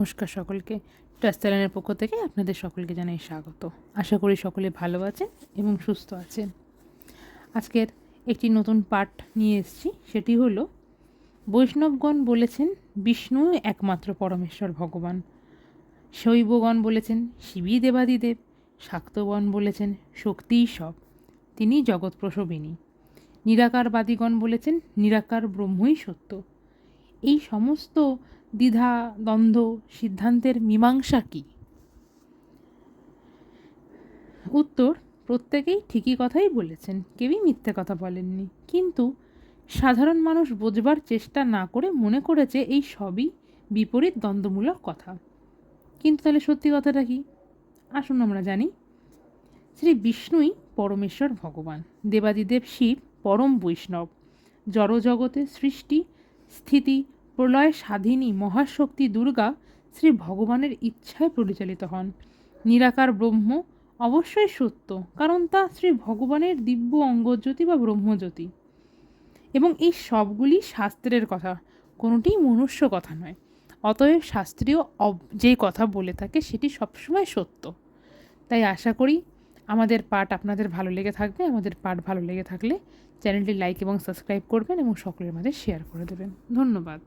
নমস্কার সকলকে। চ্যানেলের পক্ষ থেকে আপনাদের সকলকে জানাই স্বাগত। আশা করি সকলে ভালো আছেন এবং সুস্থ আছেন। আজকের একটি নতুন পাঠ নিয়ে এসেছি, সেটি হলো, বৈষ্ণবগণ বলেছেন, বিষ্ণু একমাত্র পরমেশ্বর ভগবান। শৈবগণ বলেছেন, শিবই দেবাদিদেব। শাক্তগণ বলেছেন, শক্তিই সব। তিনি জগৎ প্রসবিনী। নিরাকারবাদীগণ বলেছেন, নিরাকার ব্রহ্মই সত্য। এই সমস্ত দ্বিধা, দ্বন্দ্ব, সিদ্ধান্তের মীমাংসা কী? উত্তর, প্রত্যেকেই ঠিকই কথাই বলেছেন, কেউই মিথ্যে কথা বলেননি। কিন্তু সাধারণ মানুষ বোঝবার চেষ্টা না করে মনে করেছে এই সবই বিপরীত দ্বন্দ্বমূলক কথা। কিন্তু তাহলে সত্যি কথাটা কি? আসুন আমরা জানি। শ্রী বিষ্ণুই পরমেশ্বর ভগবান, দেবাদিদেব শিব পরম বৈষ্ণব, জড়জগতে সৃষ্টি, স্থিতি প্রলয় স্বাধীনী মহাশক্তি দুর্গা শ্রী ভগবানের ইচ্ছায় পরিচালিত হন। নিরাকার ব্রহ্ম অবশ্যই সত্য, কারণ তা শ্রী ভগবানের দিব্য অঙ্গজ্যোতি বা ব্রহ্মজ্যোতি। এবং এই সবগুলি শাস্ত্রের কথা, কোনোটিই মনুষ্য কথা নয়। অতএব শাস্ত্রীয় যেই কথা বলে থাকে সেটি সবসময় সত্য। তাই আশা করি আমাদের পাঠ আপনাদের ভালো লেগে থাকবে। আমাদের পাঠ ভালো লেগে থাকলে চ্যানেলটি লাইক এবং সাবস্ক্রাইব করবেন এবং সকলের মাঝে শেয়ার করে দেবেন। ধন্যবাদ।